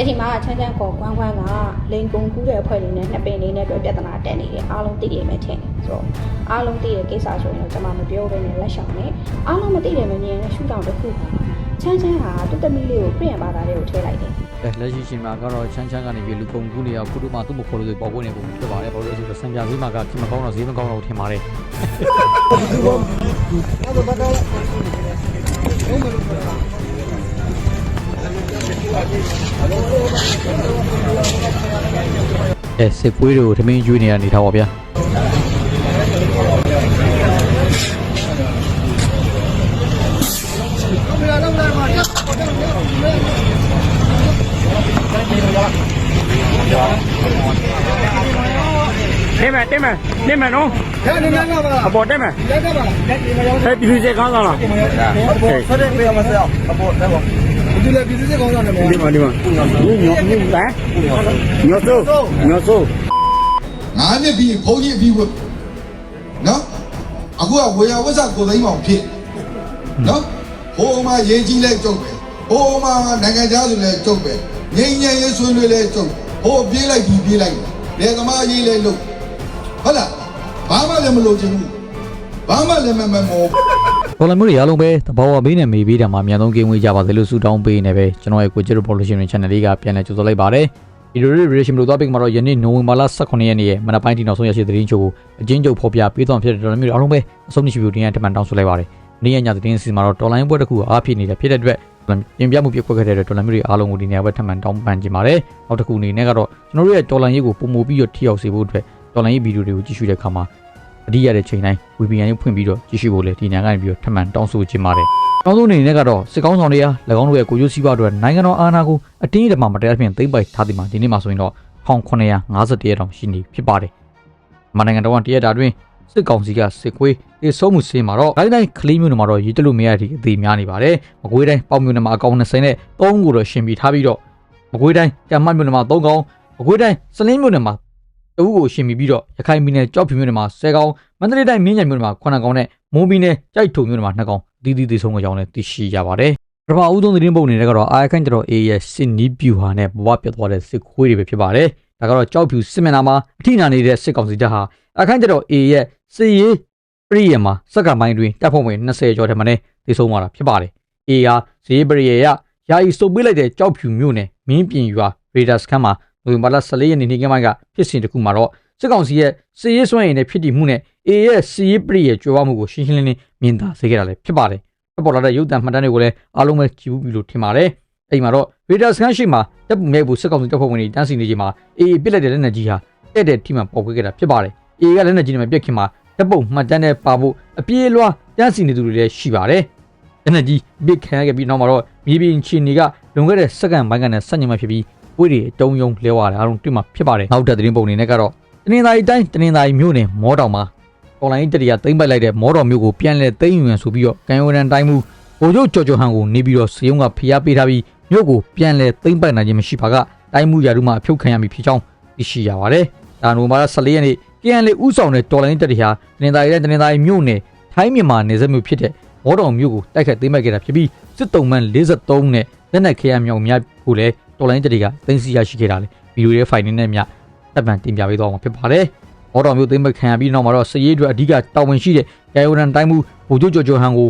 အဲ့ဒီမှာချမ်းချမ်းခေါ်ကွမ်းကွမ်းကလိန်ကုံကူးတဲ့အဖွဲ့တွေနဲ့နှစ်ပင်လေးနဲ့တွေ့ပြဿနာတက်နေတယ်အားလုံးသိရမယ်ထင်တယ်ဆိုတော့အားလုံးသိတဲ့ကိစ္စဆိုရင်တော့ကျွန်မမပြောဘဲနဲ့လက်ရှောင်နေအားလုံးမသိတယ်မမြင်တဲ့ရှုထောင့်တစ်ခုပါချမ်းချမ်းဟာတူတမီလေးကိုပြင်ဘာသာလေးကိုထည့်လိုက်တယ်အဲလက်ရှိချိန်မှာကတော့ချမ်းချမ်းကနေပြီးလူကုန်ကူးနေရောက်ခုတို့မှသူ့မခေါ်လို့ဆိုပေါ်ဝင်နေပုံဖြစ်ပါတယ်ဘာလို့လဲဆိုတော့စံပြဈေးမှာကခင်မကောင်းတော့ဈေးမကောင်းတော့ထင်ပါတယ် အဲစစ်ပွေးတွေကိုထမင်းကျွေးနေရနေထားပါဗျာတက်မယ်တက်မယ်တက်မယ်နော်ဒါနေနေပါလားအပေါ်တက်မယ်တက်တက်ပါတက်ဒီမရောအဲဒီလိုစေကောင်းသားလားဟုတ်ပါဆက်တဲ့ပေးရမစရအပေါ်တက်ပါ ဒီလေပြည်စစ်ကောင်းဆောင်နေမှာဒီမှာဒီမှာညညညဟမ်ညဆိုညဆိုငါးနှစ်ပြီးဘုန်းကြီးအပြီးဝတ်နော်အခုကဝေယဝဆကိုသိမ်းမောင်ဖြစ်နော်ဟိုမှာရေးကြီးလဲကြုတ်ပဲဟိုမှာနိုင်ငံသားဆိုလဲကြုတ်ပဲငိမ့်ငိမ့်ရေးဆွေးနွေးလဲကြုတ်ဟိုပြေးလိုက်ဒီပြေးလိုက်လေသမားရေးလဲလို့ဟုတ်လားဘာမှလည်းမလုပ်ချင်ဘူး ဘာမှလည်းမမမောပေါ်လမျိုးတွေအားလုံးပဲတဘာဝဘေးနဲ့မေးပေးတာမှာအများဆုံးကင်းဝေးကြပါစေလို့ဆုတောင်းပေးနေပဲကျွန်တော်ရဲ့ကိုကျရို Pollution Channel လေးကပြန်လည်ကြိုဆိုလိုက်ပါတယ်ဒီလိုတွေ relation လို့သွားပြီးမှတော့ယနေ့နိုဝင်ဘာလ18ရက်နေ့ရဲ့မနက်ပိုင်းဒီနောက်ဆုံးရရှိသတင်းချို့ကိုအချင်းချုပ်ဖော်ပြပေးသွားဖြစ်တဲ့တော်မျိုးတွေအားလုံးပဲအဆုံးမရှိဘူးတင်ရတမန်တောင်းဆိုလိုက်ပါတယ်နေ့ရက်ညသတင်းစီမှာတော့တော်လိုင်းပွဲတစ်ခုအားဖြစ်နေတဲ့ဖြစ်တဲ့အတွက်ပြင်ပြမှုပြကွက်ခဲ့တဲ့အတွက်တော်လိုင်းမျိုးတွေအားလုံးကိုဒီနေရာပဲထပ်မံတောင်းပန်ခြင်းပါတယ်နောက်တစ်ခုအနေနဲ့ကတော့ကျွန်တော်တို့ရဲ့တော်လိုင်းရေးကိုပုံမူပြီးတော့ထိရောက်စေဖို့အတွက်တော်လိုင်းရေးဗီဒီယိုတွေကိုကြည့်ရှုတဲ့အခါမှာ အတိရတဲ့ချိန်တိုင်း VPN ကိုဖွင့်ပြီးတော့ကြည့်ရှုဖို့လေဒီညကနေပြီးတော့ထပ်မံတောင်းဆိုခြင်းပါတယ်။တောင်းဆိုနေနဲ့ကတော့စစ်ကောင်းဆောင်တွေဟာ၎င်းတို့ရဲ့ကိုကျိုးစည်းပွားတို့နိုင်ငံတော်အာဏာကိုအတင်းအဓမ္မမတရားဖြင့်သိမ်းပိုက်ထားသည်မှာဒီနေ့မှာဆိုရင်တော့1951ရက်တောင်ရှိနေဖြစ်ပါတယ်။မနိုင်ငံတော်ကတရက်တာတွင်စစ်ကောင်စီကစစ်ကွေးတေဆုံးမှုစင်းမှာတော့တိုင်းတိုင်းကလေးမျိုးတွေမှာတော့ရည်တလို့မရတဲ့အသေးများနေပါတယ်။မကွေးတိုင်းပေါ့မျိုးတွေမှာအကောင်20နဲ့3ကိုတော့ရှင်ပြီးထားပြီးတော့မကွေးတိုင်းကံမတ်မျိုးတွေမှာ3ကောင်မကွေးတိုင်းစလင်းမျိုးတွေမှာ တဦးကိုရှင်ပြီးတော့ရခိုင်ပြည်နယ်ကြောက်ဖြူမျိုးတွေမှာ10ကောင်မန္တလေးတိုင်းမြင်းညံမြို့နယ်မှာ9ကောင်နဲ့မွန်ပြည်နယ်ကြိုက်ထုံမြို့နယ်မှာ2ကောင်တီးတီးသေးဆုံးကြောင်းလည်းသိရှိရပါတယ်။ပထမဦးဆုံးသတင်းပုံအနေနဲ့ကတော့အာခန့်ကျတော် A ရဲ့စစ်နီးပြူဟာနဲ့ဘဝပြတ်သွားတဲ့စစ်ခွေးတွေပဲဖြစ်ပါတယ်။ဒါကတော့ကြောက်ဖြူစစ်မျက်နှာမှာအထိနာနေတဲ့စစ်ကောင်စီတပ်ဟာအခန့်ကျတော် A ရဲ့စစ်ရေးပရိယမှာစက္ကန့်ပိုင်းတွင်တပ်ဖွဲ့ဝင်20ကျော်ထက်မနည်းသေဆုံးသွားတာဖြစ်ပါတယ်။ A ဟာစစ်ရေးပရိယရယာယီစုပ်ပေးလိုက်တဲ့ကြောက်ဖြူမြို့နယ်မင်းပြင်ရွာရေဒါစခန်းမှာ နိုဝင်ဘာလ14ရက်နေ့နေ့ကပိုင်းကဖြစ်စဉ်တစ်ခုမှာတော့စစ်ကောင်စီရဲ့စစ်ရေးစွမ်းရည်နဲ့ဖြစ်တည်မှုနဲ့ A ရဲ့စစ်ရေးပရိရဲ့ကြွယ်ဝမှုကိုရှင်းရှင်းလင်းလင်းမြင်သာစေခဲ့တာလည်းဖြစ်ပါတယ်။ဖြစ်ပေါ်လာတဲ့ရုပ်သံမှတ်တမ်းတွေကိုလည်းအားလုံးပဲကြည့်ဘူးပြီလို့ထင်ပါတယ်။အဲဒီမှာတော့ Radar Scan ရှိမှာတပ်ပူမဲ့ဘူးစစ်ကောင်စီတပ်ဖွဲ့ဝင်တွေတန်းစီနေချိန်မှာ A ပစ်လိုက်တဲ့လက်နက်ကြီးဟာတဲ့တဲ့ထိမှပေါက်ကွဲခဲ့တာဖြစ်ပါတယ်။ A ကလက်နက်ကြီးနဲ့မပြတ်ခင်မှာတပ်ပုတ်မှတ်တမ်းနဲ့ပါဖို့အပြေးလွှားတန်းစီနေသူတွေလည်းရှိပါတယ်။လက်နက်ကြီးပစ်ခံရခဲ့ပြီးနောက်မှာတော့မြေပြင်ချီနေကလွန်ခဲ့တဲ့စက္ကန့်ပိုင်းကနဲ့ဆက်ညမှဖြစ်ပြီး ပွေးတွေအတုံးယုံလဲဝါတယ်အားလုံးတွေ့မှာဖြစ်ပါတယ်။နောက်တဲ့သတင်းပုံတွေနဲ့ကတော့တနင်္သာရီတိုင်းတနင်္သာရီမြို့နယ်မောတောင်မှာအွန်လိုင်းတရသိမ့်ပိုက်လိုက်တဲ့မောတော်မျိုးကိုပြန်လဲသိမ်းယူရန်ဆိုပြီးတော့ကံရိုရန်တိုင်းမှုဗိုလ်ချုပ်ကျော်ကျော်ဟန်ကိုနေပြီးတော့စရုံးကဖျားပေးထားပြီးမြို့ကိုပြန်လဲသိမ့်ပိုက်နိုင်ခြင်းမရှိပါကတိုင်းမှုရာထူးမှအဖြုတ်ခံရမည်ဖြစ်ကြောင်းသိရှိရပါတယ်။ဒါနိုမာ14ရက်နေ့ကံလေဥဆောင်တဲ့တော်လိုင်းတရဟာတနင်္သာရီတိုင်းတနင်္သာရီမြို့နယ်ထိုင်းမြန်မာနယ်စပ်မြို့ဖြစ်တဲ့မောတော်မျိုးကိုတိုက်ခတ်သိမ်းပိုက်ခဲ့တာဖြစ်ပြီးစစ်တုံးမှန်43နဲ့လက်နက်ခဲယမ်းမြောက်များကိုလည်း တော်လိုင်းတရကသိမ်းဆီးရရှိခဲ့တာလေဗီဒီယိုရဲ့ဖိုင်နဲ့မြတပ်ပံတင်ပြပေးသွားမှာဖြစ်ပါတယ်။မော်တော်မျိုးသိမ်းမခံရပြီးနောက်မှာတော့စည်ရေးအတွက်အဓိကတာဝန်ရှိတဲ့ကဲယိုရန်တိုင်းမှုဗိုလ်ချုပ်ကျော်ကျော်ဟန်ကို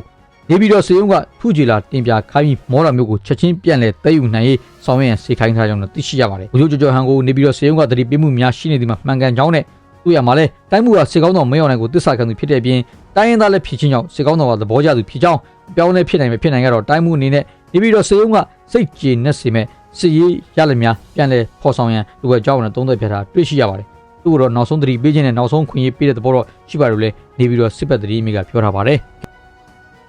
နေပြီးတော့စေယုံကထုကြည်လာတင်ပြခိုင်းပြီးမော်တော်မျိုးကိုချက်ချင်းပြန်လဲတဲယူနိုင်ရေးဆောင်ရွက်ရန်စေခိုင်းထားကြောင်းသိရှိရပါတယ်ဗိုလ်ချုပ်ကျော်ကျော်ဟန်ကိုနေပြီးတော့စေယုံကတတိပေးမှုများရှိနေသည်မှာမှန်ကန်ကြောင်းနဲ့သူ့ရမှာလဲတိုင်းမှုကစေကောင်းတော်မင်းအောင်နိုင်ကိုတစ္ဆာခံသူဖြစ်တဲ့အပြင်တိုင်းရင်းသားလည်းဖြစ်ချင်းကြောင့်စေကောင်းတော်ကသဘောကျသူဖြစ်ကြောင်းပြောင်းလဲဖြစ်နိုင်မဖြစ်နိုင်ကတော့တိုင်းမှုအနေနဲ့နေပြီးတော့စေယုံကစိတ်ကျေနပ်စေမဲ့ စည်ရေးရလည်းများပြန်လဲဖော်ဆောင်ရန်လူရဲ့အကြောင်းနဲ့သုံးသက်ပြတာတွေ့ရှိရပါတယ်သူ့ကိုတော့နောက်ဆုံးသတိပေးခြင်းနဲ့နောက်ဆုံးခွင့်ရေးပေးတဲ့သဘောတော့ရှိပါလို့လဲနေပြီးတော့စစ်ပတ်သတိမိကပြောထားပါတယ်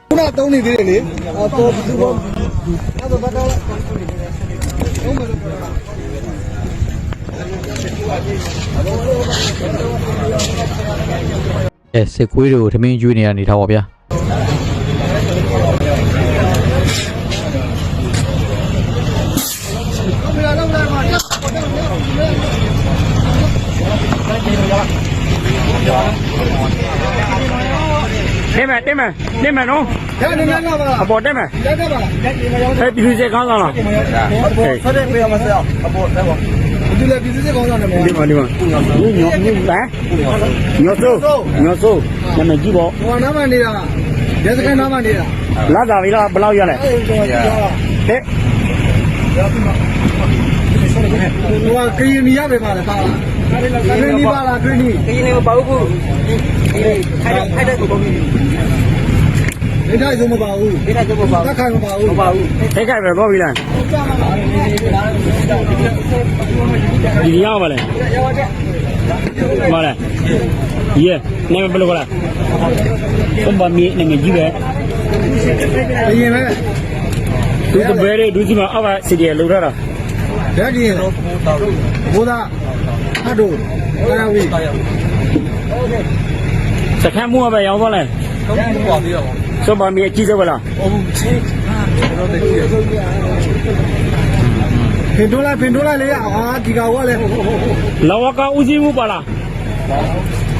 ခုနတုံးနေသေးတယ်လေအပေါ်ဘူးဘောအဲ့ဒါဘာတော့ဟုတ်မယ်လို့အဲစစ်ခွေးတွေကိုထမင်းကျွေးနေရနေထားပါဗျာ ဘယ်လောက်လဲမှာတက် ဟ တက်မယ်တက်မယ်တက်မယ်နော်ဒါနဲ့လည်းလာပါလားအပေါ်တက်မယ်တက်တက်ပါလားတက်ဒီမရောက်အဲပြည်သူစစ်ကောင်းဆောင်လားတော့ဆက်တဲ့ပြေးမစအောင်အပေါ်တက်ပါဒီလေပြည်စစ်ကောင်ဆောင်တယ်မဒီမှာဒီမှာညညညဟမ်ညဆိုညဆိုနာမည်ကြည့်ပေါ့ဟိုနားမနေတာရဲစခန်းနားမနေတာလာတာပြီလားဘယ်လောက်ရလဲအဲ့တော့ပြောတဲ့ ဟိုကကရင်နီရပဲပါလားပါလားကရင်နီပါလားကရင်နီကရင်နီမပါဘူးခိုက်ခိုက်တဲ့ကိုပုံနေဒီတိုင်းဆုံးမပါဘူးဒီတိုင်းဆုံးမပါဘူးတက်ခိုင်မပါဘူးမပါဘူးထိတ်ခိုက်ပဲပေါ့ပြီလားဒီရောက်ပါလေမလားယေနာမည်ဘယ်လိုကလဲသုံးပါမီနာမည်ကြည့်ပဲအရင်ပဲသူတပည့်တွေဒုစီမအောက်ကစီဒီလောက်ထားတာ ဓာတ်ကြီးဘုရားဟတ်တို့ကာဝီစခန်းမှုပဲရောက်သွားလဲသုံးပါမီအကြီးဆုံးပဲလားဖင်တိုးလိုက်ဖင်တိုးလိုက်လေအာဒီကောင်ကလည်းလောကဦးစီးမှုပါလား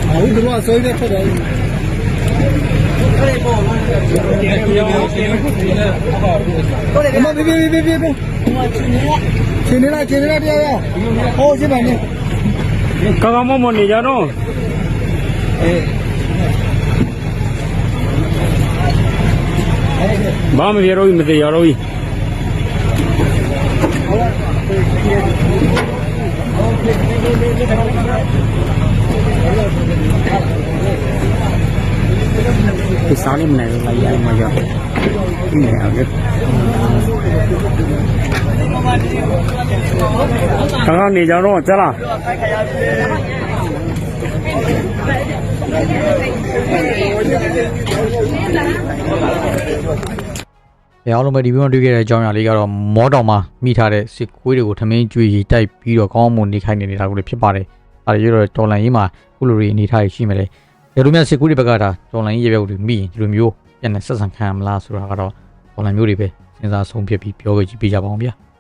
အခုတို့ကဆိုရတဲ့ဖက်တယ် အမဘေးဘေးဘေးဘေးဘေးချင်းနေလားချင်းနေလားတရားရဟိုရှင်းပါနေကောင်းကောင်းမွန်မွန်နေကြတော့ဘာမပြေတော့မသေးရတော့ဘူးဒီစားလေးမနိုင်ဘူးလိုက် ရမှာကြောက်ဒီနေအောင်ကောင်းကောင်းနေကြတော့ကြလား။အဲအားလုံးပဲဒီဗီဒီယိုမှာတွေ့ခဲ့တဲ့အကြောင်းအရာလေးကတော့မောတောင်မှာမိထားတဲ့စစ်ကွေးတွေကိုထမင်းကျွေးရီတိုက်ပြီးတော့ကောင်းမွန်နေခိုင်းနေနေတာကိုလည်းဖြစ်ပါတယ်။အဲဒါရတော့တော်လန်ရေးမှာကုလိုတွေအနေထားရှိမယ်လေ။ ဒါလိုမျိုးစစ်ကွေးတွေဘက်ကဒါတော်လန်ရေးရဲ့ဘက်ကိုမိရင်ဒီလိုမျိုးပြန်နေဆက်ဆံခံရမလားဆိုတာကတော့တော်လန်မျိုးတွေပဲစဉ်းစားဆုံးဖြတ်ပြီးပြောခဲ့ကြည့်ပေးကြပါအောင်ဗျာ။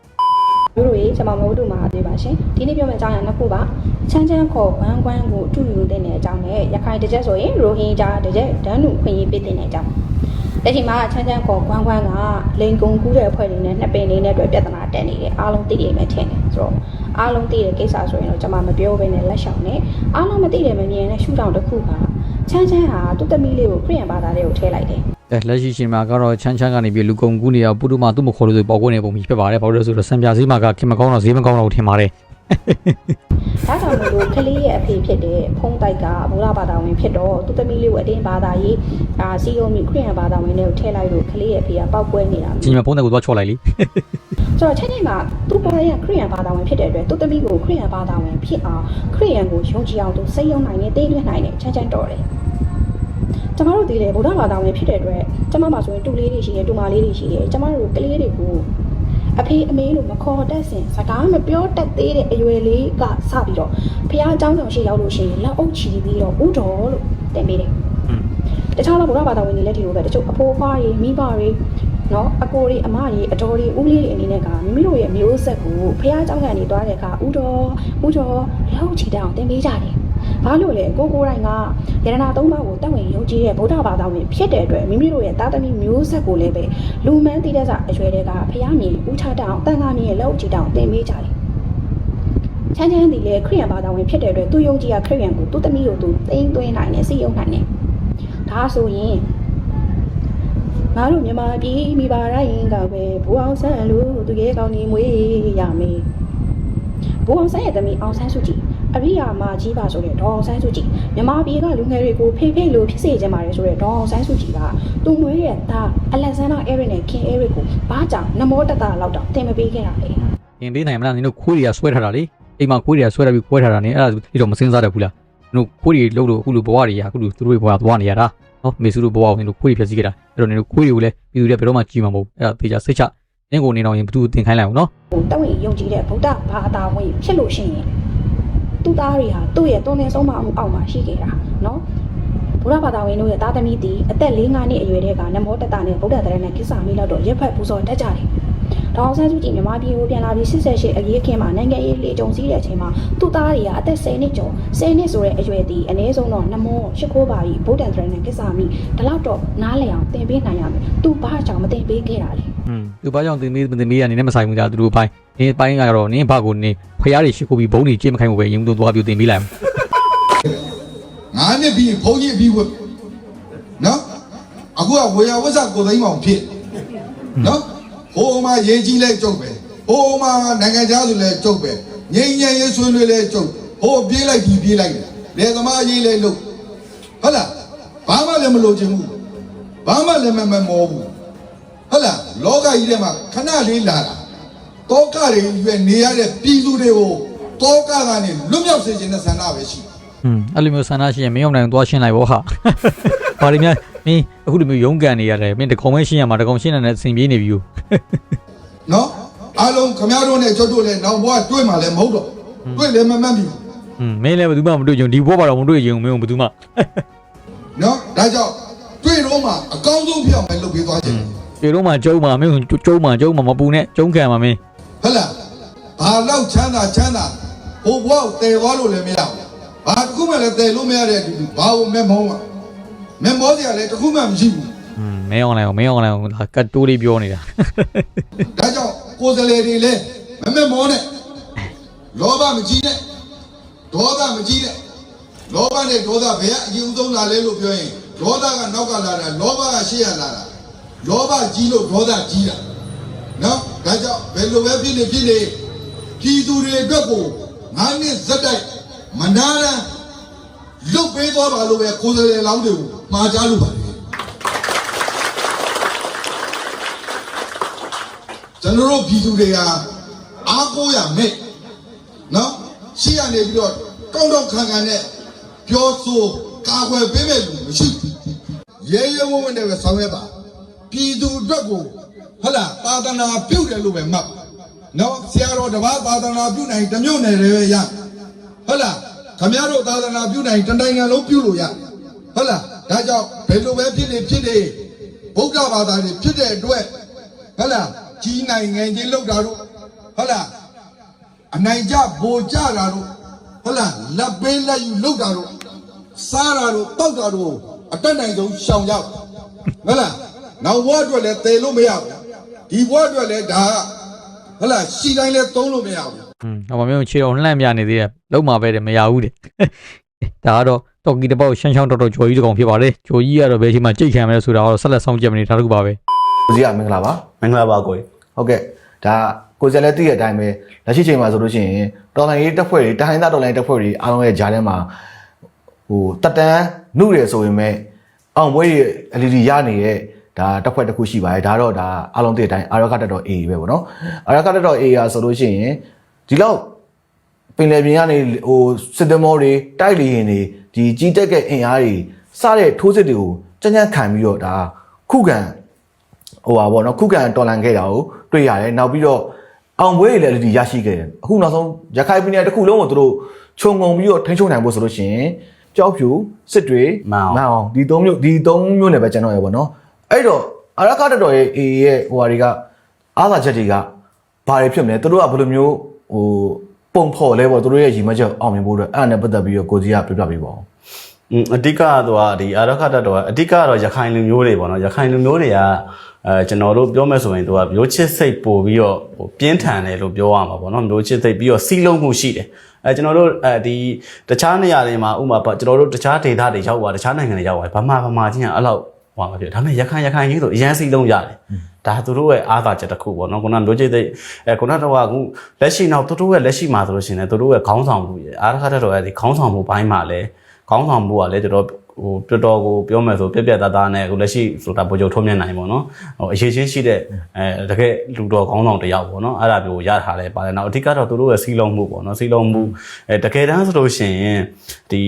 တို့တို့ရေကျွန်မမဟုတ်တူမှာသေးပါရှင်ဒီနေ့ပြောမယ့်အကြောင်းအရာနှစ်ခုပါချမ်းချမ်းခေါ်ဝမ်းကွမ်းကိုအတူတူတင်တဲ့အကြောင်းနဲ့ရခိုင်တစ်ချက်ဆိုရင်ရိုဟင်ဂျာတစ်ချက်ဒန်းနုခွင့်ရေးပေးတင်တဲ့အကြောင်းလက်ရှိမှာချမ်းချမ်းခေါ်ဝမ်းကွမ်းကလိန်ကုံကူးတဲ့အဖွဲ့တွေနဲ့နှစ်ပင်လေးနဲ့တွေ့ပြဿနာတက်နေတယ်အားလုံးသိတယ်ပဲထင်တယ်ဆိုတော့အားလုံးသိတဲ့ကိစ္စဆိုရင်တော့ကျွန်မမပြောဘဲနဲ့လက်ရှောင်နေအားလုံးမသိတယ်မမြင်တဲ့ရှူတောင်တစ်ခုက ချမ်းချမ်းဟာသူ့သမီးလေးကိုခရီးရန်ဘာသာလေးကိုထည့်လိုက်တယ်အဲလက်ရှိရှင်မှာကတော့ချမ်းချမ်းကနေပြီးလူကုန်ကူးနေရပုတုမသူ့မခေါ်လို့ဆိုပေါက်ကွဲနေပုံကြီးဖြစ်ပါတယ်ဘာလို့လဲဆိုတော့စံပြစည်းမှာကခင်မကောင်းတော့ဈေးမကောင်းတော့ထင်ပါတယ် ဒါကြောင့်မလို့ကလေးရဲ့အဖေဖြစ်တဲ့ဖုံးတိုက်ကဘုရားဘာသာဝင်ဖြစ်တော့သူသမီးလေးကိုအတင်းဘာသာရေးအာစီယုံမီခရီးယန်ဘာသာဝင်တွေကိုထည့်လိုက်လို့ကလေးရဲ့အဖေကပောက်ကွဲနေတာချင်းမပုံတဲ့ကိုသွားချော်လိုက်လीဆိုတော့ချက်ချင်းကသူ့ပေါ်ရဲ့ခရီးယန်ဘာသာဝင်ဖြစ်တဲ့အတွက်သူသမီးကိုခရီးယန်ဘာသာဝင်ဖြစ်အောင်ခရီးယန်ကိုယုံကြည်အောင်သူစိတ်ယုံနိုင်နေသိလွှတ်နိုင်နေချမ်းချမ်းတော်တယ်ကျမတို့ဒီလေဗုဒ္ဓဘာသာဝင်ဖြစ်တဲ့အတွက်ကျမမှာဆိုရင်တူလေးတွေရှိတယ်တူမလေးတွေရှိတယ်ကျမတို့ကလေးတွေကို အဖေအမေလို့မခေါ်တတ်စဉ်စကားမပြောတတ်သေးတဲ့အရွယ်လေးကစပြီးတော့ဖခင်အကြောင်းဆောင်ရှိရောက်လို့ရှိရင်လက်အုပ်ချီပြီးတော့ဥတော်လို့တင်ပေးတယ်တခြားသောဘုရားဘာသာဝင်တွေလည်းဒီလိုပဲတချို့အဖိုးအဖွားတွေမိဘတွေနော်အကိုတွေအမတွေအတော်တွေဦးလေးတွေအနေနဲ့ကမိမိတို့ရဲ့မျိုးဆက်ကိုဖခင်အကြောင်းကနေတွားတဲ့အခါဥတော်ဥတော်လက်အုပ်ချီတတ်အောင်တင်ပေးကြတယ် ဘာလို့လဲကိုကိုတိုင်းကယရနာသုံးပါးကိုတက်ဝင်ယုံကြည်တဲ့ဗုဒ္ဓဘာသာဝင်ဖြစ်တဲ့အတွက်မိမိတို့ရဲ့တာသမီမျိုးဆက်ကိုလည်းပဲလူမန်းတည်တဲ့စာအရွယ်တွေကဖះမြင်ဥချတောင်တန်ခါမြင်ရဲ့လက်အုပ်ချီတောင်တင်ပေးကြတယ်ချမ်းချမ်းဒီလေခရိယန်ဘာသာဝင်ဖြစ်တဲ့အတွက်သူယုံကြည်ရခရိယန်ကိုသူ့သမီးကိုသူသိမ်းသွင်းနိုင်တယ်စိတ်ယုံနိုင်တယ်ဒါဆိုရင်ငါတို့မြန်မာပြည်မိဘတိုင်းကပဲဘူအောင်ဆန်းလို့သူရဲ့ကောင်းနေမွေးရမယ်ဘူအောင်ဆန်းရဲ့သမီးအောင်ဆန်းစုကြည် အရိယာမကြီးပါဆိုတဲ့ဒေါအောင်ဆန်းစုကြည်မြန်မာပြည်ကလူငယ်တွေကိုဖိဖိလို့ဖြစ်စေချင်ပါတယ်ဆိုတဲ့ဒေါအောင်ဆန်းစုကြည်ကသူ့မွေးရဲ့သားအလက်ဇန္ဒာအဲရစ်နဲ့ခင်အဲရစ်ကိုဘာကြောင့်နမောတတလောက်တောင်တင်မပေးခဲ့တာလဲရင်သေးနိုင်မလားနင်တို့ခွေးတွေကဆွဲထားတာလေအိမ်မှာခွေးတွေကဆွဲထားပြီးခွဲထားတာနေအဲ့ဒါဒီတော့မစင်းစားတတ်ဘူးလားနင်တို့ခွေးတွေလှုပ်လို့အခုလိုဘဝတွေရအခုလိုသူတို့ဘဝသွားနေရတာနော်မေစုတို့ဘဝကိုနင်တို့ခွေးတွေဖြတ်စည်းခဲ့တာအဲ့တော့နင်တို့ခွေးတွေကိုလည်းပြည်သူတွေဘယ်တော့မှကြည်မှာမဟုတ်အဲ့ဒါသေချာစိတ်ချနင်ကိုနေတော့ရင်ဘသူတင်ခိုင်းလိုက်အောင်နော်ဟိုတောင်းရင်ယုံကြည်တဲ့ဗုဒ္ဓဘာသာဝင်ဖြစ်လို့ရှိရင် သူ့သားတွေဟာသူ့ရဲ့တွန်းနေဆုံးမမှုအောက်မှာရှိခဲ့တာနော်ဘုရားဘာသာဝင်တို့ရဲ့သားသမီးတီအသက်၄-၅နှစ်အရွယ်တည်းကနမောတတနဲ့ဗုဒ္ဓတရနဲ့ကိစ္စမီလောက်တော့ရက်ဖက်ပူဇော်တတ်ကြတယ်ဒေါအောင်ဆန်းစုကြည်မြန်မာပြည်ကိုပြန်လာပြီး88အရေးခင်မှာနိုင်ငံရေးလေကြုံစည်းတဲ့အချိန်မှာသူ့သားတွေကအသက်10နှစ်ကျော်10နှစ်ဆိုတဲ့အရွယ်တည်းအနည်းဆုံးတော့နှမွန်းရှစ်ခိုးပါပြီးဗုဒ္ဓံတရဏကိစ္စမိဒီလောက်တော့နားလည်အောင်သင်ပေးနိုင်ရမယ်သူဘာကြောင့်မသင်ပေးခဲ့တာလဲอืม သူဘာကြောင့်တင်မေးတင်မေးရနေနဲ့မဆိုင်ဘူးကြာသူတို့ပိုင်းနင်းပိုင်းကတော့နင်းဘကိုနေဖျားတွေရှိခိုးပြီးဘုံတွေကြည့်မခိုင်းဘူးပဲရင်သွန်းသွားပြီးတင်ပေးလိုက်ငါနဲ့ပြီးဘုန်းကြီးအပြီးဝတ်နော်အခုကဝေယဝဇ္ဇကိုသိမ်းအောင်ဖြစ်နော်ဟိုမှာရေးကြီးလဲကြုတ်ပဲဟိုမှာနိုင်ငံသားဆိုလဲကြုတ်ပဲငိမ့်ငယ်ရေးဆွေးနွေးလဲကြုတ်ဟိုပြေးလိုက်ဒီပြေးလိုက်လေသမားရေးလဲလို့ဟုတ်လားဘာမှလည်းမလိုချင်ဘူးဘာမှလည်းမမမောဘူး ဟုတ်လားလောကကြီးထဲမှာခဏလေးလာတာတောကတွေရွယ်နေရတဲ့ပြည်သူတွေကိုတောကကနေလွတ်မြောက်စေခြင်းနဲ့ဆန္ဒပဲရှိတယ် อืมအဲ့လိုမျိုးဆန္ဒရှိရင်မင်းအောင်နိုင်သွားရှင်းလိုက်ဘောဟာဘာလို့များမင်းအခုလိုမျိုးရုန်းကန်နေရတယ်မင်းတကုံမဲရှင်းရမှာတကုံရှင်းနေတဲ့အစဉ်ပြေးနေပြီ နော်အားလုံးခမရတို့နဲ့ကျွတ်တို့လည်းနောက်ဘဝတွေ့မှလည်းမဟုတ်တော့တွေ့လည်းမမှတ်ပြီ อืมမင်းလည်းဘယ်သူမှမတွေ့ကြုံဒီဘောပါတော့မတွေ့ကြုံမင်းဘယ်သူမှ နော်ဒါကြောင့်တွေ့တော့မှအကောင်းဆုံးဖြစ်အောင်ပဲလုပ်ပေးသွားခြင်း ပြေတော့မှကျုံမှာမင်းကျုံမှာကျုံမှာမပူနဲ့ကျုံခံမှာမင်းဟုတ်လားဘာလောက်ချမ်းသာချမ်းသာဟိုဘဝကိုတည်သွားလို့လည်းမရဘူးဘာတစ်ခုမှလည်းတည်လို့မရတဲ့အတူတူဘာကိုမဲ့မောင်းမှာမဲ့မောစရာလည်းတစ်ခုမှမရှိဘူးอืมမင်းအောင်နိုင်အောင်မင်းအောင်နိုင်အောင်ကတ်တိုးလေးပြောနေတာဒါကြောင့်ကိုယ်စလေတွေလည်းမမဲ့မောနဲ့လောဘမကြီးနဲ့ဒေါသမကြီးနဲ့လောဘနဲ့ဒေါသဘယ်ကအရင်ဦးဆုံးလာလဲလို့ပြောရင်ဒေါသကနောက်ကလာတာလောဘကရှေ့ရလာတာ လောဘကြီးလို့ဒေါသကြီးတာနော်ဒါကြောင့်ဘယ်လိုပဲဖြစ်နေဖြစ်နေပြည်သူတွေအတွက်ကိုငါးနှစ်ဇက်တိုက်မနာရန်လုတ်ပေးသွားပါလို့ပဲကိုယ်စလေလောင်းတွေကိုမှာကြားလို့ပါတယ်ကျွန်တော်တို့ပြည်သူတွေကအားကိုးရမဲ့နော်ရှိရနေပြီးတော့ကောင်းတော့ခံခံနဲ့ပြောဆိုကာကွယ်ပေးမဲ့လူမရှိဘူးရဲရဲဝံ့ဝံ့နဲ့ပဲဆောင်ရွက်ပါ ပြည်သူအတွက်ကိုဟုတ်လားသာသနာပြုတ်တယ်လို့ပဲမှတ်နော်ဆရာတော်တပါးသာသနာပြုတ်နိုင်တစ်မျိုးနယ်လည်းပဲရဟုတ်လားခမရတို့သာသနာပြုတ်နိုင်တစ်နိုင်ငံလုံးပြုတ်လို့ရဟုတ်လားဒါကြောင့်ဘယ်လိုပဲဖြစ်နေဖြစ်နေဗုဒ္ဓဘာသာတွေဖြစ်တဲ့အတွက်ဟုတ်လားကြီးနိုင်ငံချင်းလောက်တာတို့ဟုတ်လားအနိုင်ကြဗိုလ်ကြတာတို့ဟုတ်လားလက်ပေးလက်ယူလောက်တာတို့စားတာတို့တောက်တာတို့အတက်နိုင်ဆုံးရှောင်ကြဟုတ်လား နောက်ဘဝအတွက်လည်းတည်လို့မရဘူးဒီဘဝအတွက်လည်းဒါကဟုတ်လားရှိတိုင်းလည်းသုံးလို့မရဘူးอืมဟောမမျိုးခြေတော်လှန့်ပြနေသေးတယ်လုံးမှာပဲတယ်မရဘူးတဲ့ဒါကတော့တော်ကီတပေါက်ရှမ်းချောင်းတော်တော်ဂျိုကြီးတကောင်ဖြစ်ပါတယ်ဂျိုကြီးကတော့ဘယ်ချိန်မှကြိတ်ခံမလဲဆိုတာတော့ဆက်လက်ဆောင်ကြည့်မနေတာတခုပါပဲကိုစီကမင်္ဂလာပါမင်္ဂလာပါကိုကြီးဟုတ်ကဲ့ဒါကိုစီလည်းသိတဲ့အတိုင်းပဲလက်ရှိချိန်မှာဆိုလို့ရှိရင်တော်လိုင်းရေးတက်ဖွဲ့တွေတိုင်းသားတော်လိုင်းတက်ဖွဲ့တွေအားလုံးရဲ့ဂျားထဲမှာဟိုတက်တန်းနှုရဆိုရင်မဲ့အောင်ပွဲတွေအလီလီရနေတဲ့ ဒါတက်ဖွဲ့တစ်ခုရှိပါတယ်ဒါတော့ဒါအားလုံးသိတဲ့အတိုင်းအာရခတက်တော် A ပဲပေါ့နော်အာရခတက်တော် A ရာဆိုလို့ရှိရင်ဒီလောက်ပင်လယ်ပြင်ကနေဟိုစစ်တမောတွေတိုက်လေရင်တွေဒီကြီးတက်တဲ့အင်အားတွေစတဲ့ထိုးစစ်တွေကိုကြမ်းကြမ်းခံပြီးတော့ဒါခုခံဟိုပါဗောနော်ခုခံတော်လန်ခဲ့တာကိုတွေ့ရတယ်နောက်ပြီးတော့အောင်ပွဲတွေလည်းဒီရရှိခဲ့တယ်အခုနောက်ဆုံးရခိုင်ပြည်နယ်တစ်ခုလုံးကိုသူတို့ခြုံငုံပြီးတော့ထိန်းချုပ်နိုင်ဖို့ဆိုလို့ရှိရင်ကြောက်ဖြူစစ်တွေမန်အောင်မန်အောင်ဒီသုံးမျိုးဒီသုံးမျိုးနဲ့ပဲကျွန်တော်ရဗောနော် အဲ့တော့အရကတတော်ရဲ့ A ရဲ့ဟိုဟာတွေကအားသာချက်တွေကဘာတွေဖြစ်မလဲသူတို့ကဘယ်လိုမျိုးဟိုပုံဖော်လဲဗောသူတို့ရဲ့ရည်မှန်းချက်အောင်မြင်ဖို့အတွက်အဲ့ဒါနဲ့ပတ်သက်ပြီးတော့ကိုကြီးကပြပြပေးပါဦးอืมအဓိကတော့ဒီအာရခတတ်တော်ကအဓိကတော့ရခိုင်လူမျိုးတွေပေါ့နော်ရခိုင်လူမျိုးတွေကအဲကျွန်တော်တို့ပြောမယ်ဆိုရင်သူကမျိုးချစ်စိတ်ပို့ပြီးတော့ဟိုပြင်းထန်တယ်လို့ပြောရမှာပေါ့နော်မျိုးချစ်စိတ်ပြီးတော့စီးလုံးမှုရှိတယ်အဲကျွန်တော်တို့အဲဒီတခြားနေရာတွေမှာဥပမာပေါ့ကျွန်တော်တို့တခြားဒေသတွေရောက်သွားတခြားနိုင်ငံတွေရောက်သွားဘာမှဘာမှချင်းကအဲ့လောက် ဟောမှာဖြစ်ဒါပေမဲ့ရခိုင်ရခိုင်ကြီးဆိုအရန်စီးလုံးရတယ်ဒါသူတို့ရဲ့အားသာချက်တစ်ခုပေါ့နော်ခုနမျိုးချစ်စိတ်အဲခုနတော့ကအခုလက်ရှိနောက်သူတို့ရဲ့လက်ရှိမှာဆိုလို့ရှိရင်လည်းသူတို့ရဲ့ခေါင်းဆောင်မှုရဲ့အာရခတတ်တော်ရဲ့ဒီခေါင်းဆောင်မှုဘိုင်းမှာလည်းခေါင်းဆောင်မှုကလည်းကျွန်တော် ဟိုတော်တော်ကိုပြောမယ်ဆိုပြက်ပြက်သားသားနဲ့အခုလက်ရှိဆိုတာဗိုလ်ချုပ်ထုံးမြတ်နိုင်ပေါ့နော်ဟိုအရေးချင်းရှိတဲ့အဲတကယ်လူတော်ခေါင်းဆောင်တစ်ယောက်ပေါ့နော်အဲ့ဒါမျိုးရထားလဲပါတယ်နောက်အဓိကတော့သူတို့ရဲ့စီလုံးမှုပေါ့နော်စီလုံးမှုအဲတကယ်တမ်းဆိုလို့ရှိရင်ဒီ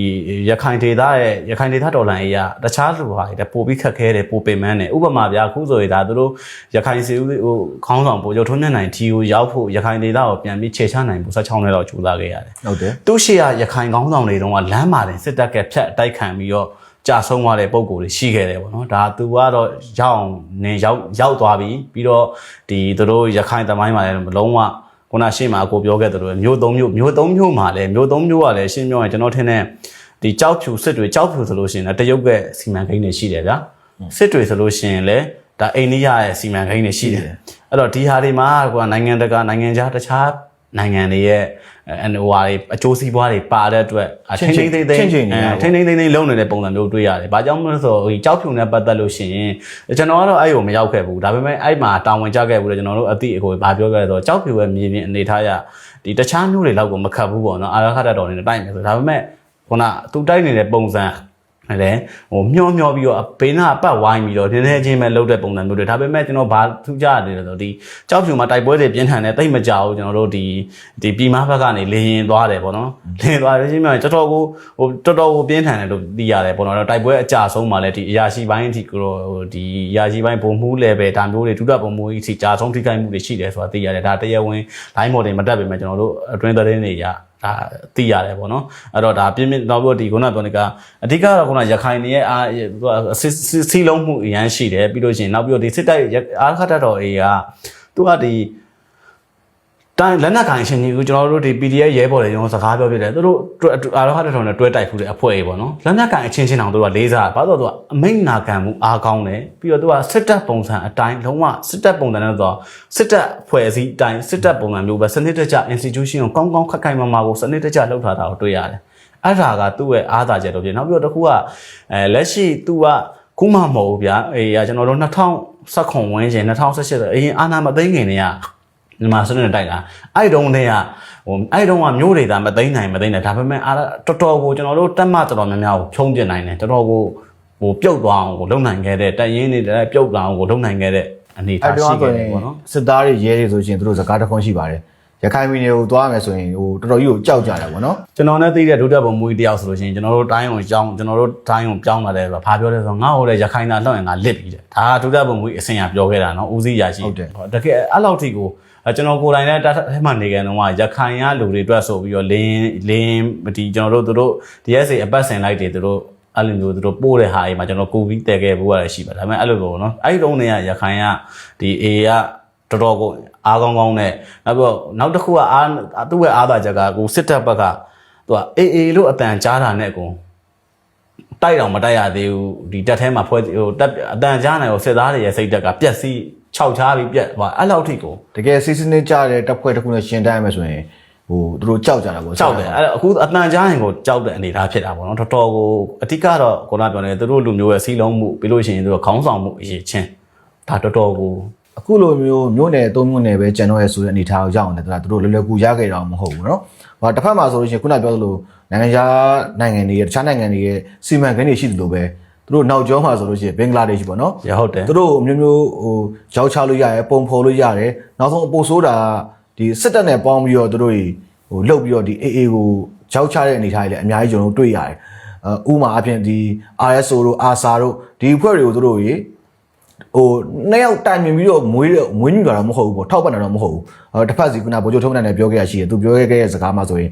ရခိုင်ဒေသရဲ့ရခိုင်ဒေသတော်လှန်ရေးကတခြားလူဟာတွေပိုပြီးခက်ခဲတယ်ပိုပင်ပန်းတယ်ဥပမာဗျာအခုဆိုရင်ဒါသူတို့ရခိုင်စီဦးဟိုခေါင်းဆောင်ဗိုလ်ချုပ်ထုံးမြတ်နိုင်တီကိုရောက်ဖို့ရခိုင်ဒေသကိုပြန်ပြီးခြေချနိုင်ဖို့16နှစ်လောက်ကြိုးစားခဲ့ရတယ်ဟုတ်တယ်သူရှိရရခိုင်ကောင်းဆောင်တွေတုန်းကလမ်းမာတယ်စစ်တပ်ကဖြတ်အတိုက်ခံပြီးတော့ ကြာဆုံးသွားတဲ့ပုံကိုယ်တွေရှိခဲ့တယ်ပေါ့နော်ဒါသူကတော့ရောက်အောင်နေရောက်ရောက်သွားပြီပြီးတော့ဒီသူတို့ရခိုင်သမိုင်းမှာလည်းလုံးဝခုနရှေ့မှာအကိုပြောခဲ့သလိုပဲမျိုးသုံးမျိုးမျိုးသုံးမျိုးမှာလည်းမျိုးသုံးမျိုးကလည်းရှင်းပြောရင်ကျွန်တော်ထင်တဲ့ဒီကြောက်ဖြူစစ်တွေကြောက်ဖြူဆိုလို့ရှိရင်လည်းတရုတ်ကစီမံကိန်းတွေရှိတယ်ဗျာစစ်တွေဆိုလို့ရှိရင်လည်းဒါအိန္ဒိယရဲ့စီမံကိန်းတွေရှိတယ်အဲ့တော့ဒီဟာတွေမှာကနိုင်ငံတကာနိုင်ငံခြားတခြား နိုင်ငံတွေရဲ့အန်အိုဝါတွေအကျိုးစီးပွားတွေပါတဲ့အတွက်အထိန်းသိမ်းသိမ်းသိမ်းချင်းချင်းနေရအဲထိန်းသိမ်းသိမ်းသိမ်းလုံးနေတဲ့ပုံစံမျိုးတွေ့ရတယ်။ဘာကြောင့်မလဲဆိုတော့ဟိုကြောက်ဖြူနဲ့ပတ်သက်လို့ရှိရင်ကျွန်တော်ကတော့အဲ့ကိုမရောက်ခဲ့ဘူး။ဒါပေမဲ့အဲ့မှာတာဝန်ကျခဲ့ဘူးလေကျွန်တော်တို့အတိအကိုဘာပြောခဲ့လဲဆိုတော့ကြောက်ဖြူရဲ့မြေပြင်အနေထားရဒီတခြားမျိုးတွေလောက်ကိုမခတ်ဘူးပေါ့နော်။အာရခတ်တော်နေတိုက်မယ်ဆိုဒါပေမဲ့ခုနသူတိုက်နေတဲ့ပုံစံ လည်းဟိုမျောမျောပြီးတော့ဘေးနာပတ်ဝိုင်းပြီးတော့နည်းနည်းချင်းပဲလှုပ်တဲ့ပုံစံမျိုးတွေဒါပေမဲ့ကျွန်တော်ဘာထူးခြားတယ်လဲဆိုတော့ဒီကြောက်ဖြူမှာတိုက်ပွဲတွေပြင်းထန်တယ်တိတ်မကြောက်ဘူးကျွန်တော်တို့ဒီဒီပြည်မဘက်ကနေလေရင်သွားတယ်ပေါ့နော်လေရင်သွားတယ်ချင်းမျိုးတော်တော်ကိုဟိုတော်တော်ကိုပြင်းထန်တယ်လို့သိရတယ်ပေါ့နော်တိုက်ပွဲအကြဆုံးမှာလည်းဒီအရာရှိပိုင်းအထိကိုတော့ဟိုဒီအရာရှိပိုင်းပုံမှု level ဒါမျိုးတွေဒုတိယပုံမှုအထိကြာဆုံးထိခိုက်မှုတွေရှိတယ်ဆိုတာသိရတယ်ဒါတရားဝင် line model မတက်ပေမဲ့ကျွန်တော်တို့အတွင်းသတင်းတွေရ ဒါသိရတယ်ပေါ့နော်အဲ့တော့ဒါပြင်းပြင်းတော့ပြီးဒီခုနပြောနေကအဓိကတော့ခုနရခိုင်နေရဲ့အာသူကစီလုံးမှုအရန်ရှိတယ်ပြီးလို့ရှိရင်နောက်ပြီးတော့ဒီစစ်တိုက်အားခတ်တတော်အေးကသူကဒီ တိုင်းလက်နက်ကိုင်ရှင်ကြီးကိုကျွန်တော်တို့ဒီ PDF ရဲဘော်တွေရောစကားပြောပြတယ်သူတို့အားရခတ်တတော်နဲ့တွဲတိုက်ဖူးတဲ့အဖွဲ့ကြီးပေါ့နော်လက်နက်ကိုင်အချင်းချင်းတောင်သူတို့ကလေးစားဘာလို့သူကအမိတ်နာခံမှုအားကောင်းတယ်ပြီးတော့သူကစစ်တပ်ပုံစံအတိုင်းလုံးဝစစ်တပ်ပုံစံနဲ့ဆိုစစ်တပ်ဖွဲ့စည်းအတိုင်းစစ်တပ်ပုံစံမျိုးပဲစနစ်တကျ institution ကိုကောင်းကောင်းခက်ခိုင်မာမာကိုစနစ်တကျလှုပ်ထားတာကိုတွေ့ရတယ်အဲ့ဒါကသူ့ရဲ့အားသာချက်တော့ဖြစ်နောက်ပြီးတော့တစ်ခုကအဲလက်ရှိသူကခုမှမဟုတ်ဘူးဗျာအေးကျွန်တော်တို့2019ဝန်းကျင်2018အရင်အာနာမသိငင်တွေက မြန်မာစနစ်နဲ့တိုက်တာအဲ့တုန်းတည်းကဟိုအဲ့တုန်းကမျိုးတွေဒါမသိနိုင်မသိနိုင်ဒါပေမဲ့အာတော်တော်ကိုကျွန်တော်တို့တက်မတော်တော်များများကိုဖြုံးပြနိုင်တယ်တော်တော်ကိုဟိုပြုတ်သွားအောင်ကိုလုံနိုင်ခဲ့တဲ့တက်ရင်တွေလည်းပြုတ်သွားအောင်ကိုလုံနိုင်ခဲ့တဲ့အနေအအဲ့ထားတော့ရှိဆိုခဲ့တရင်ယ်ပေါ့နော်စစ်သားတွေရဲတွေဆိုရှင်သူတို့စကားတစ်ခွန်းရှိပါတယ်ရခိုင်ပြည်နယ်ကိုသွားမယ်ဆိုရင်ဟိုတော်တော်ကြီးကိုကြောက်ကြတယ်ဗောနော်ကျွန်တော်နဲ့သိတဲ့ဒုတက်ပုံမူကြီးတယောက်ဆိုလို့ရှိရင်ကျွန်တော်တို့တိုင်းအောင်ကြောင်းကျွန်တော်တို့တိုင်းအောင်ပြောင်းလာတယ်ဆိုတာဘာပြောလဲဆိုတော့ငါ့ဟိုလေရခိုင်သားလောက်ရင်ငါလစ်ပြီတဲ့ဒါကဒုတက်ပုံမူကြီးအစင်ရပြောခဲ့တာနော်ဦးစီးရရှိတကယ်အဲ့လောက်ထိကို ကျွန်တော်ကိုယ်တိုင်လည်းတတ်ထဲမှာနေကြတော့ရခိုင်ရလူတွေအတွက်ဆိုပြီးတော့လင်းလင်းဒီကျွန်တော်တို့တို့ DSA အပတ်စင်လိုက်တွေတို့အဲ့လိုမျိုးတို့ပို့တဲ့ဟာတွေမှာကျွန်တော်ကိုပြီးတဲခဲ့ဘူးရတယ်ရှိပါဒါပေမဲ့အဲ့လိုပေါ့နော်အဲ့ဒီတုန်းကရခိုင်ကဒီ A ကတော်တော်ကိုအားကောင်းကောင်းနဲ့နောက်ပြီးတော့နောက်တစ်ခုကအားသူ့ရဲ့အားသာချက်ကကိုစစ်တပ်ဘက်ကသူကအေးအေးလို့အတန်ကြားတာနဲ့ကိုတိုက်တော့မတိုက်ရသေးဘူးဒီတက်ထဲမှာဖွဲ့ဟိုတက်အတန်ကြားနိုင်ကိုစစ်သားတွေရဲ့စိတ်တက်ကပြက်စီး ခြောက်ချားပြီးပြတ်သွားအဲ့လောက်ထိကိုတကယ်စီစဉ်နေကြတဲ့တပ်ဖွဲ့တစ်ခုနဲ့ရှင်တိုင်းမယ်ဆိုရင်ဟိုသူတို့ကြောက်ကြတာပေါ့ကြောက်တယ်အဲ့အခုအတန်ကြားရင်ကိုကြောက်တဲ့အနေအထားဖြစ်တာပေါ့နော်တော်တော်ကိုအဓိကတော့ကိုနာပြောနေသူတို့လူမျိုးရဲ့စီးလုံးမှုပြီးလို့ရှိရင်သူတို့ခေါင်းဆောင်မှုအရေးချင်းဒါတော်တော်ကိုအခုလိုမျိုးမြို့နယ်သုံးမြို့နယ်ပဲကျွန်တော်ရဲ့ဆိုတဲ့အနေအထားကိုရောက်အောင်လည်းသူတို့လွယ်လွယ်ကူရခဲ့တာမဟုတ်ဘူးနော်ဟိုတစ်ဖက်မှာဆိုလို့ရှိရင်ခုနပြောသလိုနိုင်ငံခြားနိုင်ငံတွေတခြားနိုင်ငံတွေရဲ့စီမံကိန်းတွေရှိတယ်လို့ပဲ သူတို့နောက်ကျောမှာဆိုလို့ရှိရင်ဘင်္ဂလားဒေ့ရှ်ပေါ့နော်ရဟုတ်တယ်သူတို့မျိုးမျိုးဟိုရောက်ချလို့ရတယ်ပုံဖော်လို့ရတယ်နောက်ဆုံးအပိုဆိုးတာဒီစစ်တပ်နဲ့ပေါင်းပြီးတော့သူတို့ဟိုလှုပ်ပြီးတော့ဒီ AA ကိုရောက်ချတဲ့အနေအထားတွေလည်းအများကြီးကျွန်တော်တို့တွေ့ရတယ်အဥမာအပြင်ဒီ RSO တို့ ASA တို့ဒီအဖွဲ့တွေကိုသူတို့ရေဟိုနှစ်ယောက်တိုင်ပင်ပြီးတော့မွေးတော့မွေးညူတာတော့မဟုတ်ဘူးပေါ့ထောက်ပံ့တာတော့မဟုတ်ဘူးအဲတစ်ဖက်စီကနာဗိုလ်ချုပ်ထုံးနိုင်နဲ့ပြောခဲ့ရရှိတယ်သူပြောခဲ့တဲ့စကားမှဆိုရင်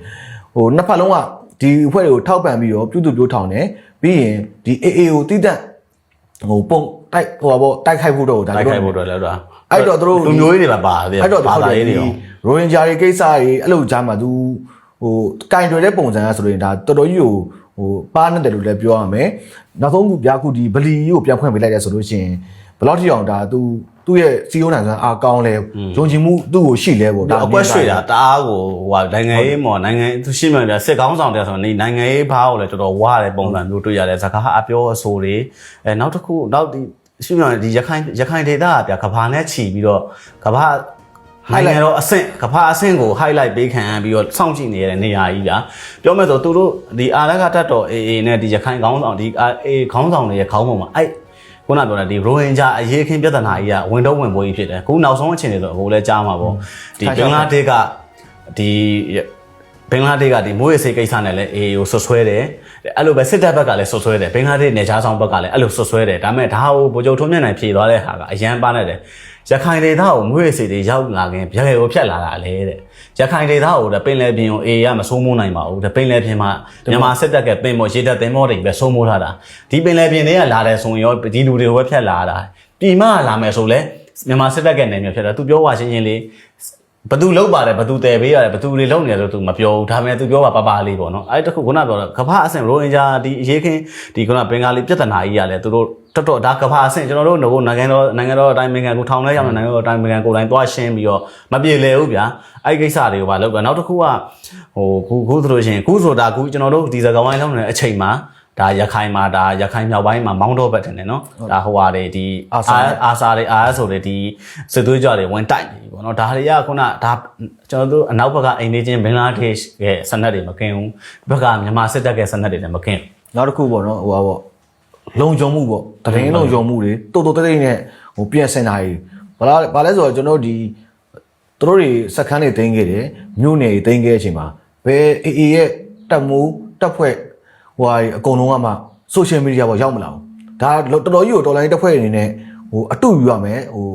ဟိုနှစ်ဖက်လုံးကဒီအဖွဲ့တွေကိုထောက်ပံ့ပြီးတော့ပြုစုပြောထောင်တယ် ပြီးရင်ဒီ AA ကိုတိတက်ဟိုပုံတိုက်ဟိုပါပေါ့တိုက်ခိုက်ဖို့တော့ဒါတိုက်တို့ခိုက်ဖို့အတွက်လည်းတော့အဲ့တော့သူတို့လူမျိုးရေးတွေပါပါသေးတယ်အဲ့တော့ဘာဘာသာသာရေးရေးတွေတွေရောရိုဟင်ဂျာတွေကိစ္စတွေအဲ့လိုကြားမှာ तू ဟိုကင်တွယ်တဲ့ပုံစံကဆိုရင်ဒါတော်တော်ကြီးကိုဟိုပါနေတယ်လို့လည်းပြောရမယ်နောက်ဆုံးခုဗျာခုဒီဗလီကိုပြန်ဖွင့်ပေးလိုက်တယ်ဆိုလို့ရှိရင်ဘယ်လောက်ထိအောင်ဒါ तू သူ့ရဲ့စီယုံနိုင်စွမ်းအားကောင်းလဲယုံကြည်မှုသူ့ကိုရှိလဲပေါ့ဒါအကွက်ရွှေ့တာတအားကိုဟိုဟာနိုင်ငံရေးမော်နိုင်ငံသူရှင်းမှန်ပြစစ်ကောင်းဆောင်တဲ့ဆိုတော့နေနိုင်ငံရေးဘားကိုလည်းတော်တော်ဝါတဲ့ပုံစံမျိုးတွေ့ရတယ်စကားအပြောအဆိုတွေအဲနောက်တစ်ခုနောက်ဒီရှင်းမှန်ဒီရခိုင်ရခိုင်ဒေသကဗျာကဘာနဲ့ခြီပြီးတော့ကဘာနိုင်ငံတော်အဆင့်ကဘာအဆင့်ကို highlight ပေးခံပြီးတော့စောင့်ကြည့်နေရတဲ့နေရာကြီးဗျာပြောမယ်ဆိုသူတို့ဒီအာရကတတ်တော် AA နဲ့ဒီရခိုင်ခေါင်းဆောင်ဒီ AA ခေါင်းဆောင်တွေရဲ့ခေါင်းပုံမှာအဲ့ ခုနပြောတဲ့ဒီရိုဟင်ဂျာအရေးခင်းပြဿနာကြီးကဝင်တော့ဝင်ပွဲကြီးဖြစ်တယ်ခုနောက်ဆုံးအခြေအနေဆိုအခုလည်းကြားမှာပေါ့ဒီဘင်္ဂလားဒေ့ရှ်ကဒီဘင်္ဂလားဒေ့ရှ်ကဒီမိုးရေစေးကိစ္စနဲ့လည်း AA ကိုဆွဆွဲတယ်အဲ့လိုပဲစစ်တပ်ဘက်ကလည်းဆွဆွဲတယ်ဘင်္ဂလားဒေ့ရှ်နေချားဆောင်ဘက်ကလည်းအဲ့လိုဆွဆွဲတယ်ဒါပေမဲ့ဒါဟိုဗိုလ်ချုပ်ထွန်းမြတ်နိုင်ဖြေသွားတဲ့ဟာကအရန်ပန်းနေတယ် ရခိုင်ဒေသကိုမွေးစီတွေရောက်လာခင်ဗျာလေကိုဖြတ်လာတာလေတဲ့ရခိုင်ဒေသကိုပင်လယ်ပြင်ကိုအေးရမစိုးမိုးနိုင်ပါဘူးတဲ့ပင်လယ်ပြင်မှာမြန်မာစစ်တပ်ကပင်မော်ရေတပ်သင်္ဘောတွေပဲစိုးမိုးထားတာဒီပင်လယ်ပြင်တွေကလာတယ်ဆိုရင်ရောဒီလူတွေကိုပဲဖြတ်လာတာပြည်မလာမယ်ဆိုလဲမြန်မာစစ်တပ်ကနယ်မြေဖြတ်တာသူပြောပါချင်းချင်းလေး ဘသူလောက်ပါတယ်ဘသူတည်ပေးရတယ်ဘသူတွေလောက်နေတယ်လို့သူမပြောဘူးဒါပေမဲ့သူပြောပါပပလေးပေါ့နော်အဲ့တခုခုနပြောတော့ကမ္ဘာအဆင့်ရိုဟင်ဂျာဒီအရေးခင်းဒီခုနဘင်္ဂါလီပြဿနာကြီးရတယ်သူတို့တော်တော်ဒါကမ္ဘာအဆင့်ကျွန်တော်တို့ငိုနိုင်ငံတော်နိုင်ငံတော်အတိုင်းနိုင်ငံကိုထောင်လဲရောက်နေနိုင်ငံတော်အတိုင်းနိုင်ငံကိုယ်တိုင်သွားရှင်းပြီးတော့မပြေလည်ဘူးဗျာအဲ့ကိစ္စတွေကိုပါလောက်ပဲနောက်တစ်ခုကဟိုခုခုဆိုလို့ရှိရင်ခုဆိုတာခုကျွန်တော်တို့ဒီစကားဝိုင်းလောက်နေတဲ့အချိန်မှာ ဒါရခိုင်မှာဒါရခိုင်မြောက်ပိုင်းမှာမောင်းတော့ဘက်တယ်နော်ဒါဟိုဟာတွေဒီအာစာတွေအာဆိုတွေဒီစစ်သွေးကြတွေဝင်တိုက်နေပြီပေါ့နော်ဒါတွေကခုနဒါကျွန်တော်တို့အနောက်ဘက်ကအိမ်နေချင်းဘင်္ဂလားဒေ့ရှ်ရဲ့စနက်တွေမကင်းဘူးဘက်ကမြန်မာစစ်တပ်ရဲ့စနက်တွေလည်းမကင်းဘူးနောက်တစ်ခုပေါ့နော်ဟိုပါပေါ့လုံခြုံမှုပေါ့တရင်လုံခြုံမှုတွေတုတ်တုတ်တိတ်တိတ်နဲ့ဟိုပြင်ဆင်တာကြီးဘာလားဘာလဲဆိုတော့ကျွန်တော်တို့ဒီသူတို့တွေစက်ခန်းတွေတင်းခဲ့တယ်မြို့နယ်တွေတင်းခဲ့တဲ့အချိန်မှာဘယ်အေအေရဲ့တက်မှုတက်ဖွဲ့ ဟိုဟာအကုန်လုံးကမှ social media ပေါ်ရောက်မလာဘူးဒါတော်တော်ကြီးကိုတော်လိုင်းတက်ဖွဲ့အနေနဲ့ဟိုအတူယူရမယ်ဟို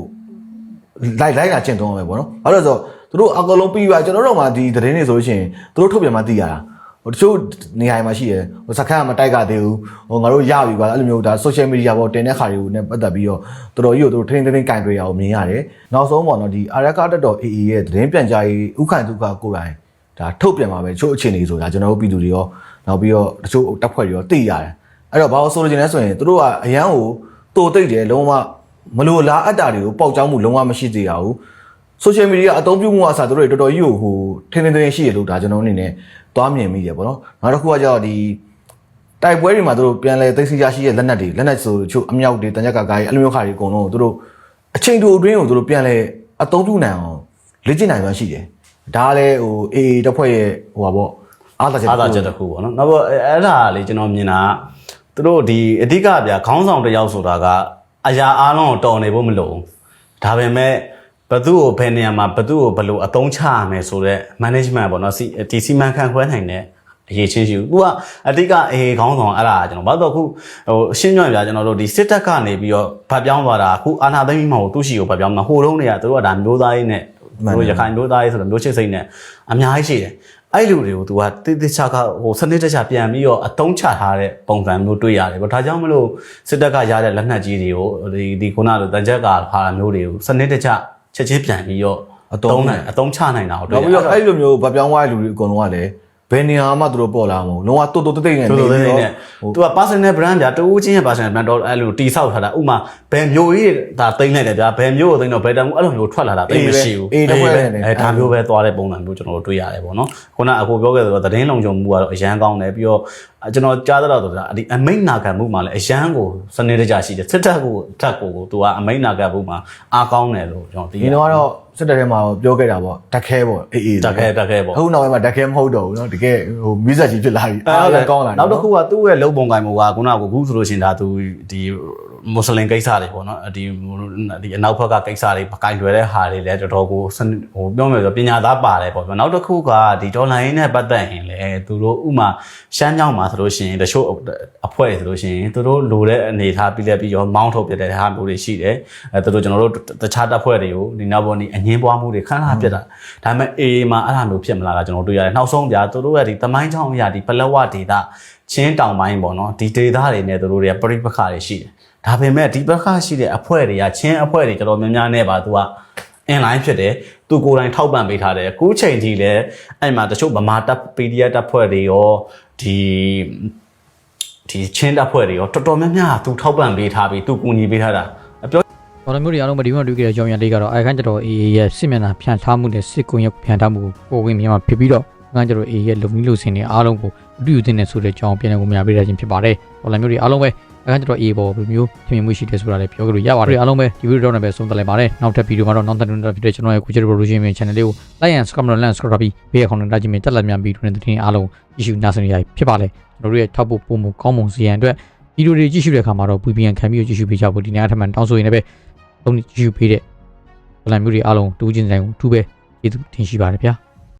လိုက်လိုက်လာကျင့်သုံးရမယ်ပေါ့နော်။ဘာလို့လဲဆိုတော့သူတို့အကလုံးပြီးပါကျွန်တော်တို့မှဒီသတင်းတွေဆိုလို့ရှိရင်သူတို့ထုတ်ပြန်မှသိရတာ။ဟိုတချို့နေရာမှာရှိတယ်ဟိုစခန်းကမတိုက်ကသေးဘူး။ဟိုငါတို့ရပြီကွာအဲ့လိုမျိုးဒါ social media ပေါ်တင်တဲ့ခါတွေကိုနဲ့ပတ်သက်ပြီးတော့တော်တော်ကြီးကိုသူတို့ထင်းထင်းထင်းကင်တွေ့ရအောင်မြင်ရတယ်။နောက်ဆုံးပေါ့နော်ဒီအာရကတက်တော် AA ရဲ့သတင်းပြန်ကြားရေးဥခိုင်ဒုက္ခကိုယ်တိုင်ဒါထုတ်ပြန်ပါပဲတချို့အခြေအနေဆိုတာကျွန်တော်တို့ပြည်သူတွေရော နောက်ပြီးတော့တချို့တပ်ဖွဲ့တွေရောသိရတယ်။အဲ့တော့ဘာလို့ဆိုလို့ချင်လဲဆိုရင်သူတို့ကအရန်ကိုတိုးတိတ်တယ်လုံးဝမလိုလားအပ်တာတွေကိုပေါက်ကြောင်းမှုလုံးဝမရှိသေးရဘူး။ social media အသုံးပြုမှုအစားသူတို့တွေတော်တော်ကြီးကိုဟိုထင်းထင်းထင်းရှိရလို့ဒါကျွန်တော်အနေနဲ့သွားမြင်မိတယ်ပေါ့နော်နောက်တစ်ခုကကျတော့ဒီတိုက်ပွဲတွေမှာသူတို့ပြန်လဲသိသိရရှိရဲ့လက်နက်တွေလက်နက်ဆိုချို့အမြောက်တွေတန်ကြပ်ကာကာကြီးအလိုမျိုးခါတွေအကုန်လုံးကိုသူတို့အချိန်တိုအတွင်းကိုသူတို့ပြန်လဲအသုံးပြုနိုင်အောင်လေ့ကျင့်နိုင်စွမ်းရှိတယ်ဒါကလည်းဟို AA တပ်ဖွဲ့ရဲ့ဟိုပါပေါ့ အားသာချက်အားသာချက်တစ်ခုပေါ့နော်နောက်တော့အဲ့အဲ့ဒါလေကျွန်တော်မြင်တာကသူတို့ဒီအဓိကဗျာခေါင်းဆောင်တစ်ယောက်ဆိုတာကအရာအားလုံးကိုတော်နေဖို့မလိုဘူးဒါပေမဲ့ဘသူ့ကိုဘယ်နေရာမှာဘသူ့ကိုဘယ်လိုအသုံးချရမယ်ဆိုတော့ management ပေါ့နော်စီဒီစီမံခန့်ခွဲနိုင်တဲ့အရေးချင်းရှိဘူး။ तू ကအဓိကအေးခေါင်းဆောင်အဲ့ဒါကျွန်တော်ဘာလို့အခုဟိုရှင်းညွှန်ပြကျွန်တော်တို့ဒီစစ်တပ်ကနေပြီးတော့ဗတ်ပြောင်းသွားတာအခုအာဏာသိမ်းပြီးမှဟိုသူ့ရှိကိုဗတ်ပြောင်းမှာဟိုတုန်းတွေကသူတို့ကဒါမျိုးသားရေးနဲ့သူတို့ရခိုင်မျိုးသားရေးဆိုတော့မျိုးချစ်စိတ်နဲ့အများကြီးရှိတယ်။ အဲ့လူတွေကို तू ကတိတိကျကျဟိုစနစ်တကျပြန်ပြီးတော့အတုံးချထားတဲ့ပုံစံမျိုးတွေ့ရတယ်ပေါ့။ဒါကြောင့်မလို့စစ်တပ်ကရတဲ့လက်နက်ကြီးတွေကိုဒီဒီခုနလိုတန်ချက်ကဖာမျိုးတွေကိုစနစ်တကျချက်ချင်းပြန်ပြီးတော့အတုံးနိုင်အတုံးချနိုင်တာကိုတွေ့နောက်ရပြီးတယ်တော့အဲ့လိုမျိုးဗပြောင်းသွားတဲ့လူတွေအကုန်လုံးကလည်း ဘယ်နေရာမှသူတို့ပေါ်လာမှာမဟုတ်လုံးဝတိုးတိုးတိတ်တိတ်နဲ့တော်နေတော်ပြီးလေးတော့နဲ့သူက personal brand ဗျာတူဦးချင်းရဲ့ personal brand တော့အဲ့လိုတိဆောက်ထားတာဥမာဘယ်မျိုးကြီးဒါတိမ့်လိုက်တယ်ဗျာဘယ်မျိုးကိုတိမ့်တော့ဘယ်တန်အဲ့လိုမျိုးထွက်လာတာတိမ့်မရှိဘူးအေးတစ်ဖွဲ့နဲ့အဲဒါမျိုးပဲသွားတဲ့ပုံစံမျိုးကျွန်တော်တို့တွေ့ရတယ်ပေါ့နော်ခုနအခုပြောခဲ့သလိုသတင်းလုံခြုံမှုကတော့အရန်ကောင်းတယ်ပြီးတော့ကျွန်တော်ကြားတော့ဆိုတာဒီအမိတ်နာခံမှုမှာလည်းအရန်ကိုစနစ်တကျရှိတယ်စစ်တပ်ကိုထက်ကိုသူကအမိတ်နာခံမှုမှာအားကောင်းတယ်လို့ကျွန်တော်သိဒီတော့ကတော့ စစ်တပ်ထဲမှာပြောခဲ့တာပေါ့တက်ခဲပေါ့အေးအေး တက်ခဲတက်ခဲပေါ့ အခုနောက်ပိုင်းမှာတက်ခဲမဟုတ်တော့ဘူးเนาะတကယ်ဟိုမီးဆက်ကြီးဖြစ်လာပြီအားလည်းကောင်းလာတယ် နောက်တစ်ခုကသူ့ရဲ့လုံပုံကင်မှုကခုနကခုဆိုလို့ရှိရင်ဒါသူဒီ မွတ်စလင်ကိစ္စတွေပေါ့နော်ဒီဒီအနောက်ဘက်ကကိစ္စတွေပကိုင်တွယ်တဲ့ဟာတွေလည်းတော်တော်ကိုစနစ်ဟိုပြောမယ်ဆိုပညာသားပါတယ်ပေါ့နောက်တစ်ခုကဒီဒေါ်လာရင်းနဲ့ပတ်သက်ရင်လည်းသူတို့ဥမာရှမ်းကြောင်းမှာဆိုလို့ရှိရင်တချို့အဖွဲ့ဆိုလို့ရှိရင်သူတို့လိုတဲ့အနေထားပြီးလက်ပြီးရောမောင်းထုတ်ပြတဲ့ဟာမျိုးတွေရှိတယ်အဲသူတို့ကျွန်တော်တို့တခြားတပ်ဖွဲ့တွေကိုဒီနောက်ပေါ်ဒီအငင်းပွားမှုတွေခဏခဏပြတ်တာဒါပေမဲ့အေးမှာအဲ့လိုမျိုးဖြစ်မလာတာကျွန်တော်တွေ့ရတယ်နောက်ဆုံးပြသူတို့ရဲ့ဒီတမိုင်းချောင်းအရာဒီပလက်ဝဒေတာချင်းတောင်ပိုင်းပေါ့နော်ဒီဒေတာတွေနဲ့သူတို့တွေကပြိပခါတွေရှိတယ် ဒါပေမဲ့ဒီဘက်ကရှိတဲ့အဖွဲ့တွေကချင်းအဖွဲ့တွေတော်တော်များများနဲ့ပါသူက inline ဖြစ်တယ်သူကိုယ်တိုင်ထောက်ပံ့ပေးထားတယ်အခုချိန်ထိလည်းအဲ့မှာတချို့ဗမာတပ် PDF တပ်ဖွဲ့တွေရောဒီဒီချင်းတပ်ဖွဲ့တွေရောတော်တော်များများသူထောက်ပံ့ပေးထားပြီးသူကူညီပေးထားတာအပြောတော်တော်မျိုးတွေအားလုံးမဒီမှာတွေ့ကြတဲ့ကြောင်ရလေးကတော့အဲခန်းကျတော့ AA ရဲ့စစ်မျက်နှာဖြန့်ထားမှုနဲ့စစ်ကွန်ရက်ဖြန့်ထားမှုကိုပိုဝင်မြန်မာဖြစ်ပြီးတော့အခန်းကျတော့ AA ရဲ့လုံပြီးလို့စင်နေအားလုံးကိုအတူယူတင်နေဆိုတဲ့ကြောင်ပြန်လည်ကိုများပေးရခြင်းဖြစ်ပါတယ်တော်တော်မျိုးတွေအားလုံးပဲ အခန်းကျတော့ AA ပေါ်ဘယ်လိုမျိုးထင်မြင်မှုရှိတယ်ဆိုတာလည်းပြောကြလို့ရပါတယ်အားလုံးပဲဒီဗီဒီယိုတော့လည်းပဲဆုံးသက်လိုက်ပါတယ်နောက်ထပ်ဗီဒီယိုမှာတော့နောက်ထပ်တွေ့တဲ့ကျွန်တော်ရဲ့ကိုချစ် production ရဲ့ channel လေးကို like and subscribe လုပ် like and subscribe ပြီးဘေးအခေါင်းနဲ့တာကြည့်မြင်တက်လက်မြန်ပြီးတွေ့တဲ့တင်အားလုံးကြည့်ရှုနားဆင်ရဖြစ်ပါလေကျွန်တော်တို့ရဲ့ထောက်ဖို့ပုံမကောင်းမွန်စီရန်အတွက်ဗီဒီယိုတွေကြည့်ရှုတဲ့အခါမှာတော့ VPN ခံပြီးကြည့်ရှုပေးကြဖို့ဒီနေ့အထက်မှာတောင်းဆိုရင်လည်းသုံးကြည့်ရှုပေးတဲ့ဗလန်မျိုးတွေအားလုံးတူးချင်းဆိုင်ကိုထူးပဲကျေးဇူးတင်ရှိပါတယ်ဗျာ